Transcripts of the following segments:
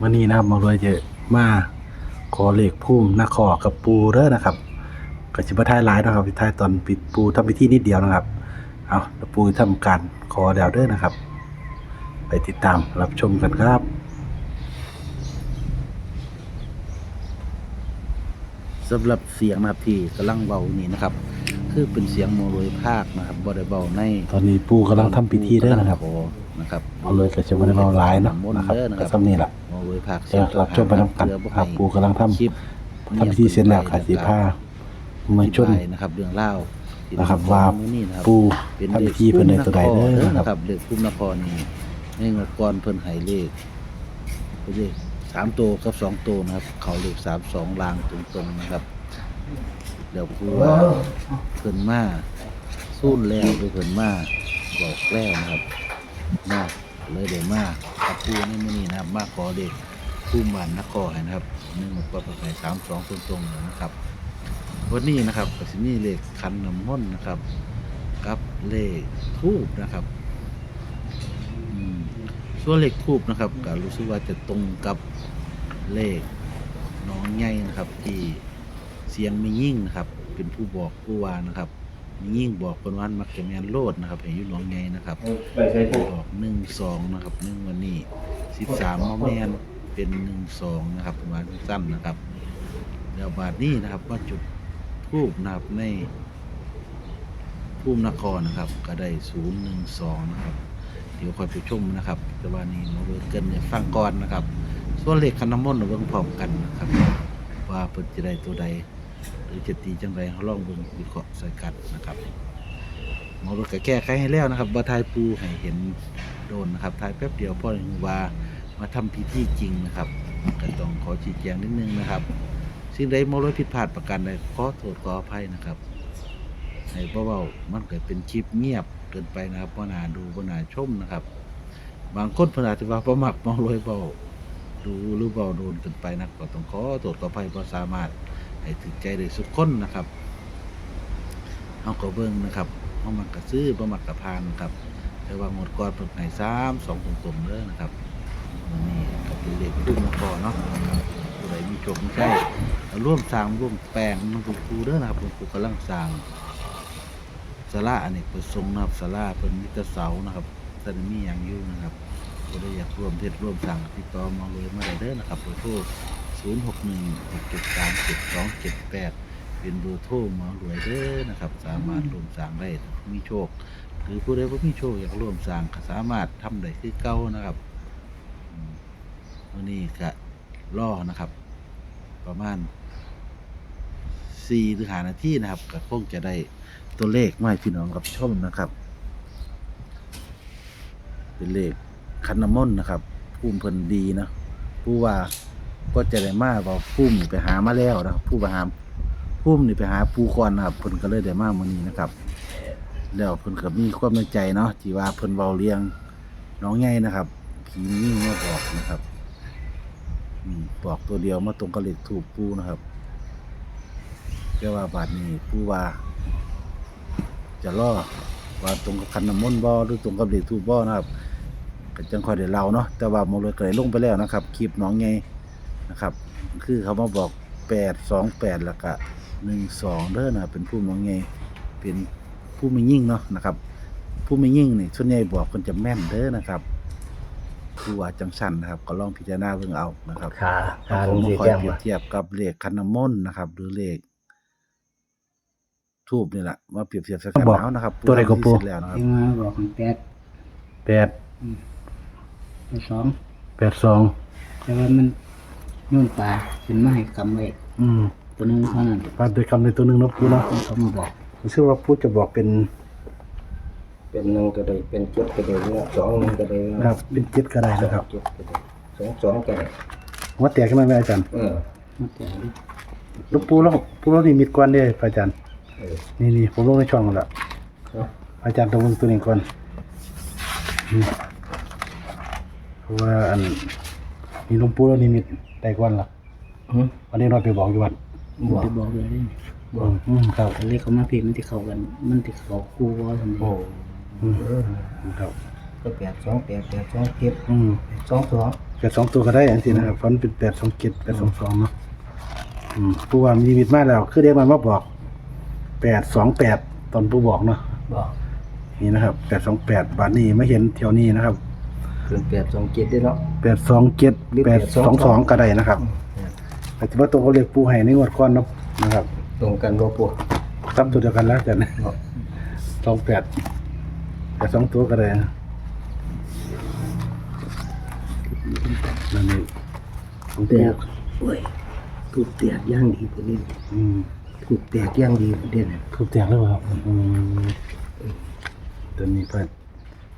มื่อนี้นะครับมารวยเยอะมาขอเลขพุ่มนาคอกับปูเด้อนะครับก็สิบ่ท้ายหลายเนาะครับท้ายตอนปิดปูทำพิธีนิดเดียวนะครับเอาแล้วปูทำการขอแล้วเด้อนะครับ ไปติดตามรับชมกันครับสำหรับเสียงนะครับที่กำลังเบานี่นะครับ คือเป็นเสียงโมโรยภาคนะครับบ่ได้เบาในตอนนี้ปูกำลังทำพิธีเด้อนะครับโอ้นะครับเอาเลยก็จะบ่ได้เบาหลายเนาะนะครับเด้อนะคก็รับซ้ำนี่แหละโมโรย ภาคเดี๋ยวรับชมไปนำกันครับปูกำลังทำ คลิปทำพิธีเสร็จแล้วค่ะสีผ้ามาชน อธิบยนะครับเรื่องเล่าวที่นะครับว่ามื้อนี้นะครับ ปูเป็นทำพิธีเพิ่นในตัวใดเด้อนะนะครับครับเลขภูมินครนี่ในงวดก่อนเพิ่นให้เลขเลขสามตัวกับสองตัวนะครับ เขาเลขสามสองลางตรงๆนะครับ เดี๋ยวครูว่าเพิ่นมาสู้แล้วหรือเพิ่นมาบอกแล้วนะครับมาเลยเดี๋ยวมากับครูในมื้อนี้นะครับมาขอเด็ก ผู้บ้านนครให้นะครับหนึ่งปปไก่สามสองตรงๆเลยนะครับ วันนี้นะครับก็สิมีเลขคันน้ำมนต์นะครับกับเลขทูบนะครับอืมส่วนเลขทูบนะครับก็รู้สึกว่าจะตรงกับเลขน้องใหญ่นะครับ ที่เสียงมียิ่งนะครับ เป็นผู้บอกผู้วานะครับมียิ่งบอกคนวันมักจะแมนโลดนะครับเห็นอยู่น้องใหญ่นะครับไปใช้ผู้บอกหนึ่งสองนะครับหนึ่งวันนี้สิบสามมแมน เป็นหนึ่งสองนะครับประมาณสั้นนะครับเดี๋ยวบาทนี้นะครับว่าจุดทูบนะครับในภูมินครนะครับก็ได้ศูนย์หนึ่งสองนะครับ เดี๋ยวคอยไปชมนะครับแต่ว่านี้มาเบิร์เกินเนี่ยฟังก่อนนะครับ ส่วนเลขคันน้ำมนต์เราเบิ่งพร้อมกันนะครับ ว่าเพิ่นจะได้ตัวใด หรือจะตีจังไรเขาลองเบิ่งวิเคราะห์ใส่กันนะครับหมอรถก็แก้ไขให้แล้วนะครับว่าทายปูให้เห็นโดนนะครับทายแป๊บเดียวพอถึงว่า มาทำพิธีจริงนะครับก็ต้องขอชี้แจงนิดนึงนะครับสิ่งใดมรถผิดพลาดประการใดขอโทษขออภัยนะครับให้เบาๆมันเกิดเป็นคลิปเงียบเกินไปนะครับว่านาดูว่านาชมนะครับ บางคนพนอาจะว่าประมักมองรวยเบาดูหรือเบาโดนเกินไปนะก็ต้องขอโทษขออภัยเพราะสามารถให้ถึงใจได้สุดคนนะครับเอาก็เบิ้งนะครับเอามักกระซื้อประมักกระพานนะครับแต่ว่าหมดก่อนเพิ่งไหนสามสองตรงๆเลยนะครับ นี่ก็เป็นเลขขึ้นมาก่อนเนาะผู้ใดมีโชคมีชัยเอาร่วมสร้างร่วมแปลงน้องคุณครูเด้อนะครับคุณครูกำลังสร้างสาราอเนกประสงนะครับสาราเป็นมิตรเสานะครับสันมีอย่างยู่งนะครับก็ได้อยากร่วมเทศร่วมสั่งติดต่อมาเลยมาได้เด้อนะครับเบอร์โทร0 6 1 6 7 3 7 2 7 8เป็นเบอร์โทรมารวยเด้อนะครับ สามารถร่วมสั่งได้มีโชค หรือผู้ใดบ่มีโชคอยากร่วมสั่งก็สามารถทำได้คือเก่านะครับ วันนี้ก็ล่อนะครับ ประมาณสี่หรือหานาทีนะครับก็คงจะได้ตัวเลขมาพี่น้องรับชมนะครับ เป็นเลขคันนำมนนะครับภูมิเพิ่นดีนะผู้ว่าก็จะได้มาว่าภูมิไปหามาแล้วนะผู้ไปหาภูมินี่ไปหาปูก่อนนะครับเพิ่นก็เลยได้มามื้อนี้นะครับ แล้วเพิ่นก็มีความในใจเนาะที่ว่าเพิ่นเว้าเรียงน้องใหญ่นะครับผีนี่มาบอกนะครับ บอกตัวเดียวมาตรงกับเลขถูกปูนะครับแต่ว่าบาดนี้ผู้ว่า จะล่อว่าตรงกับคันน้ำมนต์บ่หรือตรงกับเด็กทูบบ่นะครับก็จังค่อยได้เล่าเนาะแต่ว่าโมเลยเกยลงไปแล้วนะครับคลิปน้องไงนะครับ คือเขามาบอกแปดสองแปดแล้วก็หนึ่งสองเด้อนะเป็นผู้น้องไงเป็นผู้ไม่ยิ่งเนาะนะครับ ผู้ไม่ยิ่งนี่ส่วนใหญ่บอกคนจะแม่นเด้อนะครับ ผู้ว่าจังสันนะครับ ก็ลองพิจารณาเพิ่งเอานะครับขาเอาขาผลมงมาสีคอยแก้มเปรียบเทียบกับเลขคันน้ำมนต์นะครับ หรือเลขทูบนี่แหละมาเปรียบเทียบสักกันบอกแล้วนะครับตัวใดก็ปูเสร็จแล้วนะครับ ยังมาบอกมันแปดแปดไปสองแปดสองแต่ว่ามันยุ่นปลาขึ้นมาให้กำไว้อืมตัวหนึงเท่านั้นปาดโดยคำในตัวหนึ่งเนาะปูเนาะเขามาบอกรู้สึกว่าปูจะบอกเป็น เป็นหนึ่งก็ได้เป็นเจ็ดก็ได้เนี่ยสองหนึ่งก็ได้นะครับเป็นเจ็ดก็ได้นะครับเจ็ดก็ได้สองสองก็ได้หัว่าแตกขึ้นมาไหมอาจารย์เออมาแต่ดิลูกปูแล้วปูแล้วนี่มีดก้อนเด้อพระอาจารย์ เออนี่นี่ผมลงในช่องแล้วครับพระอาจารย์ต้องลงตัวนี้ก่อนอืมเพราะว่าอันมีหลวงปูแล้วนี่มีได้ก้อนละหือวันนี้เราไปบอกอยู่วัดบอกได้บอกเลยดิอืมอืมครับ อันเล็กเขามาพี่มันที่เขากัน มันที่เขากูว่าทำไมโอ้ อืมครับก็แปดสองแปดแปดสองเจ็ดอืมแปดสองสองแปดสองตัวก็ได้อันที่นะครับฟันเป็นแปดสองเจ็ดแปดสองสองเนาะอืมผู้ว่ามีมิตมาแล้ว คือเรียกมันมาบอกแปดสองแปดตอนผู้บอกเนาะบอกนี่นะครับแปดสองแปดบาทนี้ไม่เห็นแถวนี้นะครับเป็นแปดสองเจ็ดได้เนาะแปดสองเจ็ดหรือแปดสองสอง822 ก็ได้นะครับแต่ที่ว่าตรงเขาเรียกปูไห่ในงวดก้อนเนาะนะครับตรงกันบ่ปูตั้ตัวเดียวกันแล้วกันสองแปด แต่สองตัวก็ได้นะนั่นนี่ของแตปูกโอ้ยถูกแตกย่างดีกว่านี้อืมถูกแตกย่างดีกว่าเด่นถูกแตกแล้วครับอืมตัวนี้พระ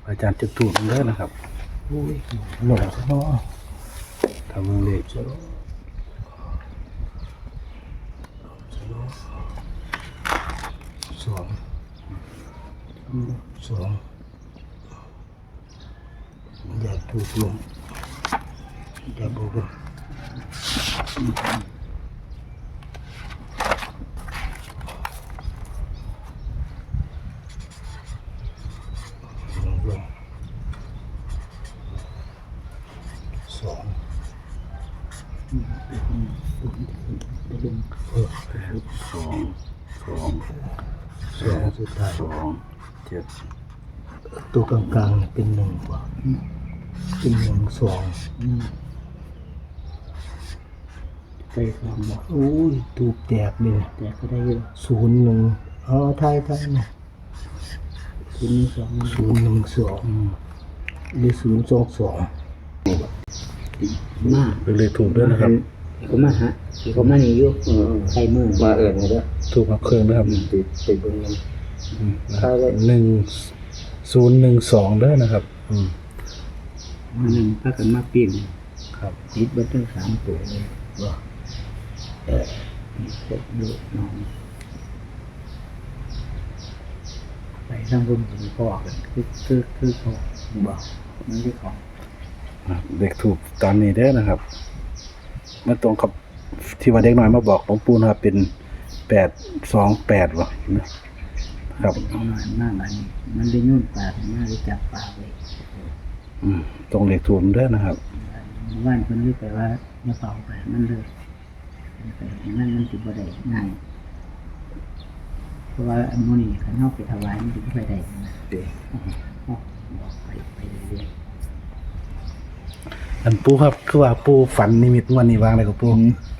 อาจารย์จะถูกมันเลยนะครับโอ้ยหนอซะเนาะทำมือเล็กสองสองอย่าถูกลงอย่าบอกว่าลงลงสองสอง สองสองสุดท้ายสองเจ็ดตัวกลางๆเนี่ยเป็นหนึ่งกว่า เป็นหนึ่งสองไปสองบอกโอ้ยถูกแตกเลยแต่ก็ได้อยู่ศูนย์หนึ่งอ๋อไทยไทยนะศูนย์สองศูนย์หนึ่งสองหรือศูนย์สองสองมาเป็นเลขถูกด้วยนะครับเขามาฮะเขามานี่อยู่ใครมือมาเอิญนี่เด้อถูกมาเครื่องนะครับติดติดบนนั้นอืมนะครับหนึ่งศูนย์หนึ่งสองเด้อนะครับ อืม มาหนึ่งพากันมาปีนครับติดเบัตเตอร์สามตัวเลยบ่เออมีครบลูกน้องไปทางบนถึงพ่อกันคือคือคือเขาบอกมันที่ของครับเด็กถูกตามนี้เด้อนะครับมาตรงกับที่ว่าเด็กน้อยมาบอกหลวงปู่นะครับเป็นแปดสองแปดวะนะครับเอาหน่อยมากอันนี้มันได้ยุ่นปากมากได้จับปากเลย อืมตรงเลขถูกเด้อนะครับ ว่านคนนี้ไปว่าอย่าเป่าไปมันเลยไปนั่นมันติดบ่ได้ง่ายเพราะว่าอันโมนี่ขันนอกไปถวายมันติดบ่ได้นะเด็กบอกไปไปเรื่อยอันปู่ครับคือว่าปู่ฝันนิมิตงวันนี้วางอะไรกับปู่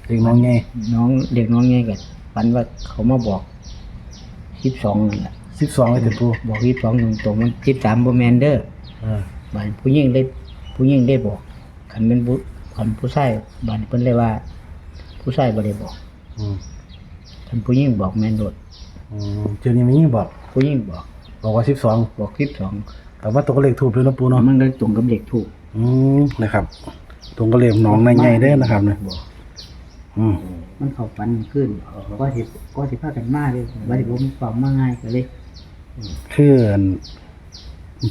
เด็กน้องไงๆน้องเด็กน้องไงกันฝันว่าเขามาบอกสิบสองนั่นแหละสิบสองเลยแต่ปู่บอกสิบสองตรงๆมันสิบสามโบแมนเดอร์เออ บานผู้หญิงได้ผู้หญิงได้บอกขันเป็นผู้ขันผู้ชายบานเพิ่นเลยว่า ผู้ชายบ่ได้บอกอืมขันผู้หญิงบอกแมนโดดอืมเจอนี่มีบอก ผู้หญิงบอกบอกว่าสิบสองบอกสิบสองแต่ว่าตรงกับเลขถูกด้วยนะปู่เนาะมันเลยตรงกับเด็กถูกอืมนะครับตรงกับเลขน้องในไงเด้อนะครับเนี่ยบอกอืมมันเข้าฟันขึ้นก็สิก็สิพากันมาเลยว่าสิผมฟังมาง่ายก็เลย คืออัน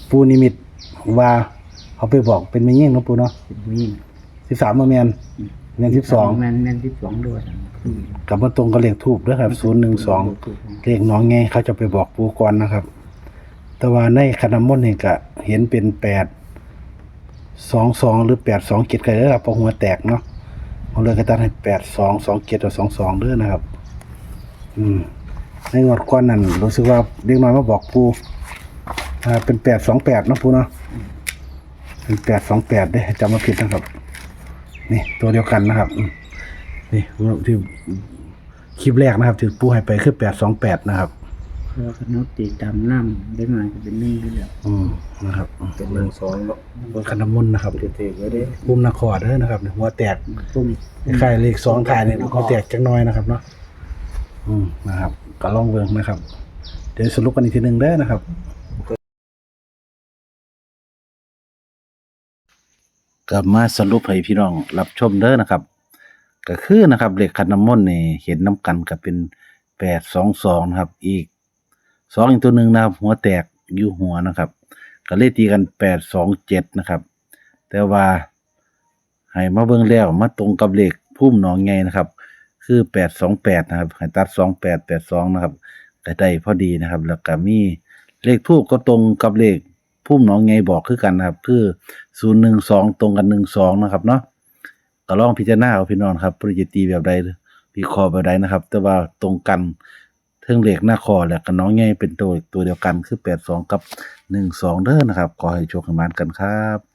ปู่นิมิต ว่าเขาไปบอกเป็นไม่ยิ่งเนาะปู่เนาะเป็นผู้หญิงสิบสามมาแมนแมนสิบสองแมนแมนสิบสองด้วยนะคือกับมาตรงกับเลขทูบด้วยครับศูนย์หนึ่งสองถูกนะเลขน้องไงเขาจะไปบอกปู่ก่อนนะครับ แต่ว่าในคณะมนต์นี่ก็เห็นเป็นแปดสองสองหรือแปดสองเจ็ดก็ได้ครับเพอหัวแตกเนาะผมเลยก็ตัดให้แปดสองสองเจ็ดกับสองสองเด้อนะครับ อืมในงวดก้อนนั้นรู้สึกว่าเด็กน้อยมาบอกปู่อ่าเป็นแปดสองแปดนาะปู่เนาะ เป็นแปดสองแปดได้จำมาผิดนะครับ นี่ตัวเดียวกันนะครับอืมนี่ที่คลิปแรกนะครับที่ปู่ให้ไปคือแปดสองแปดนะครับเพราะว่าคณะตีตามน้ำได้มาจะเป็นหนึ่งอยู่แล้วอืมนะครับอืมเป็นหนึ่งสองเนาะบนคันน้ำมนต์นะครับเด็กๆไว้เด้ภูมินครเด้อนะครับหัวแตกตุ้มคล้ายๆเลขสองถ่ายเนี่ยหัวแตกจักหน้อยนะครับเนาะอืมนะครับ ก็ลองเบิ่งนะครับ เดี๋ยวสรุปกันอีกทีหนึ่งเด้อนะครับ กลับมาสรุปให้พี่น้องรับชมเด้อนะครับ ก็คือนะครับเลขคันน้ำมนต์นี่เห็นน้ำกันก็เป็นแปดสองสองนะครับอีกสองอีกตัวหนึ่งนะครับ หัวแตกอยู่หัวนะครับ ก็เลยตีกันแปดสองเจ็ดนะครับ แต่ว่าให้มาเบิ่งแล้วมาตรงกับเลขพุ่มหนองไงนะครับ คือแปดสองแปดนะครับให้ตัดสองแปดแปดสองนะครับก็ได้พอดีนะครับ แล้วก็มีเลขทูบก็ตรงกับเลข พุ่มน้องไงบอกคือกันนะครับ คือศูนย์หนึ่งสองตรงกันหนึ่งสองนะครับเนาะก็ลองพิจารณาเอาพี่น้องครับปริจิตีแบบใดพี่คอแบบใดนะครับ แต่ว่าตรงกันเทิงเหล็กหน้าคอและกับน้องไงเป็นตัวตัวเดียวกันคือแปดสองกับหนึ่งสองเด้อนะครับขอให้โชคให้มานกันครับ